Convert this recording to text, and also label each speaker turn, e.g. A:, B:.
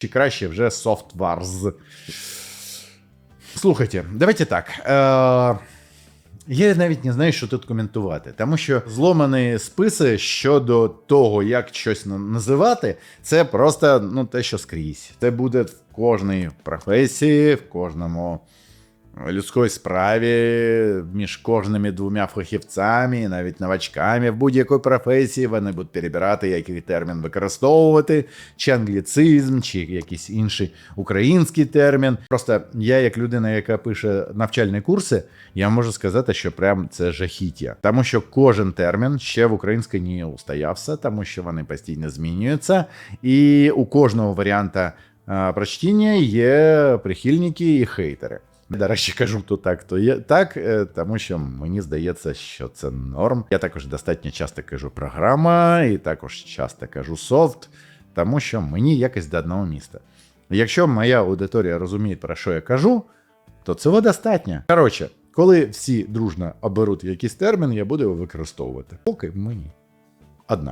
A: чи краще вже Softwares. Слухайте, давайте так. Е- я навіть не знаю, що тут коментувати, тому що зломані списи щодо того, як щось називати, це просто ну, те, що скрізь. Це буде в кожній професії, в кожному людській справі, між кожними двома фахівцями, навіть новачками в будь-якій професії вони будуть перебирати, який термін використовувати, чи англіцизм, чи якийсь інший український термін. Просто я, як людина, яка пише навчальні курси, я можу сказати, що прям це жахіття. Тому що кожен термін ще в українській не устоявся, тому що вони постійно змінюються, і у кожного варіанта прочтіння є прихильники і хейтери. До речі, кажу то так, то є так, е, тому що мені здається, що це норм. Я також достатньо часто кажу програма, і також часто кажу софт, тому що мені якось до одного міста. Якщо моя аудиторія розуміє, про що я кажу, то цього достатньо. Коротше, коли всі дружно оберуть якийсь термін, я буду його використовувати. Поки мені. Однак.